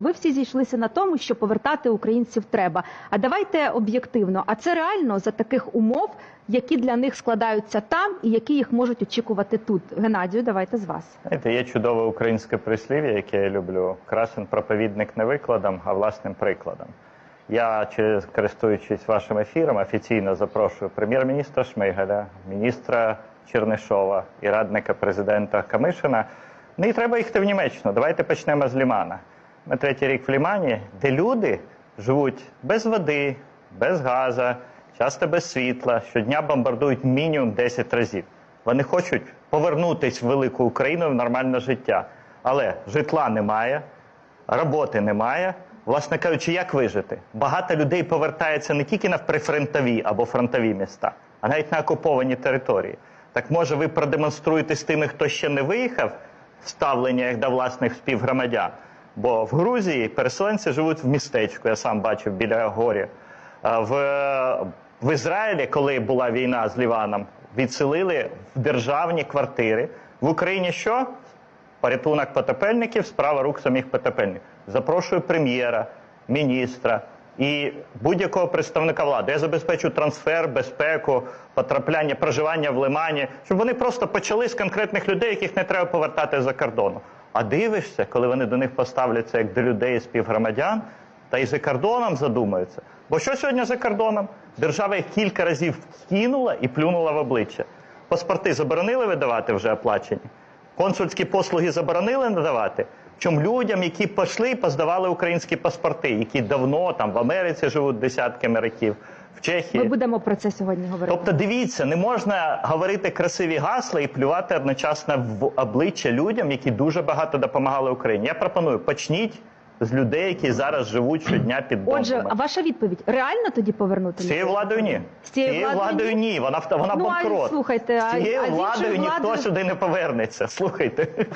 Ви всі зійшлися на тому, що повертати українців треба. А давайте об'єктивно. А це реально за таких умов, які для них складаються там і які їх можуть очікувати тут. Геннадію, давайте з вас. Знаєте, є чудове українське прислів'я, яке я люблю. Красен проповідник не викладом, а власним прикладом. Я, через користуючись вашим ефіром, офіційно запрошую прем'єр-міністра Шмигаля, міністра Чернишова і радника президента Камишина. Не треба їхати в Німеччину. Давайте почнемо з Лімана. Ми третій рік в Лімані, де люди живуть без води, без газу, часто без світла, щодня бомбардують мінімум 10 разів. Вони хочуть повернутися в велику Україну в нормальне життя. Але житла немає, роботи немає. Власне кажучи, як вижити? Багато людей повертається не тільки на прифронтові або фронтові міста, а навіть на окуповані території. Так може ви продемонструєте з тими, хто ще не виїхав, ставлення як до власних співгромадян? Бо в Грузії переселенці живуть в містечку, я сам бачив біля горі. В, в Ізраїлі, коли була війна з Ліваном, відселили в державні квартири. В Україні що? Порятунок потопельників, справа рук самих потопельників. Запрошую прем'єра, міністра і будь-якого представника влади. Я забезпечу трансфер, безпеку, потрапляння, проживання в лимані, щоб вони просто почали з конкретних людей, яких не треба повертати за кордону. А дивишся, коли вони до них поставляться як до людей співгромадян, та й за кордоном задумаються. Бо що сьогодні за кордоном? Держава їх кілька разів кинула і плюнула в обличчя. Паспорти заборонили видавати вже оплачені. Консульські послуги заборонили надавати. Чому людям, які пішли, поздавали українські паспорти, які давно там в Америці живуть десятками років, в Чехії. Ми будемо про це сьогодні говорити. Тобто, дивіться, не можна говорити красиві гасла і плювати одночасно в обличчя людям, які дуже багато допомагали Україні. Я пропоную почніть з людей, які зараз живуть щодня під бомбами. Отже, а ваша відповідь реально тоді повернути З цією владою ні. З цією владою ні. Вона вона Ну, а банкрот. слухайте, з цією а владою ніхто владою- сюди не повернеться. Слухайте.